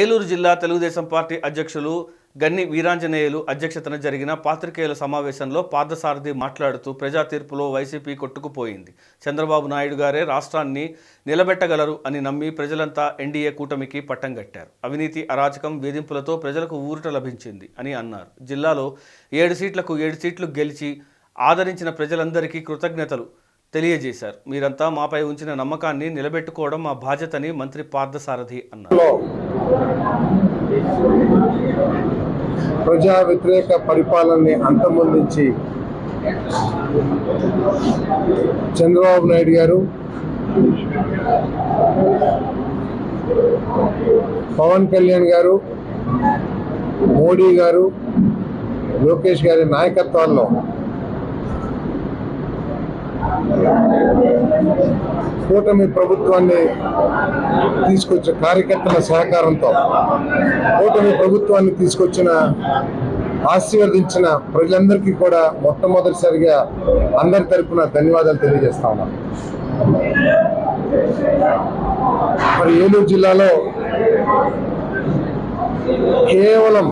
ఏలూరు జిల్లా తెలుగుదేశం పార్టీ అధ్యక్షులు గన్ని వీరాంజనేయులు అధ్యక్షతన జరిగిన పాత్రికేయుల సమావేశంలో పార్థసారథి మాట్లాడుతూ ప్రజా తీర్పులో వైసీపీ కొట్టుకుపోయింది. చంద్రబాబు నాయుడు గారే రాష్ట్రాన్ని నిలబెట్టగలరు అని నమ్మి ప్రజలంతా ఎన్డీఏ కూటమికి పట్టం కట్టారు. అవినీతి అరాచకం వేధింపులతో ప్రజలకు ఊరట లభించింది అని అన్నారు. జిల్లాలో ఏడు సీట్లకు ఏడు సీట్లు గెలిచి ఆదరించిన ప్రజలందరికీ కృతజ్ఞతలు తెలియజేశారు. మీరంతా మాపై ఉంచిన నమ్మకాన్ని నిలబెట్టుకోవడం మా బాధ్యతని మంత్రి పార్థసారథి అన్నారు. ప్రజా వ్యతిరేక పరిపాలనని అంతమొందించి చంద్రబాబు నాయుడు గారు పవన్ కళ్యాణ్ గారు మోడీ గారు లోకేష్ గారి నాయకత్వాల్లో కూటమి ప్రభుత్వాన్ని తీసుకొచ్చే కార్యకర్తల సహకారంతో కూటమి ప్రభుత్వాన్ని తీసుకొచ్చిన ఆశీర్వదించిన ప్రజలందరికీ కూడా మొట్టమొదటిసారిగా అందరి తరఫున ధన్యవాదాలు తెలియజేస్తా ఉన్నాం. మరి ఏలూరు జిల్లాలో కేవలం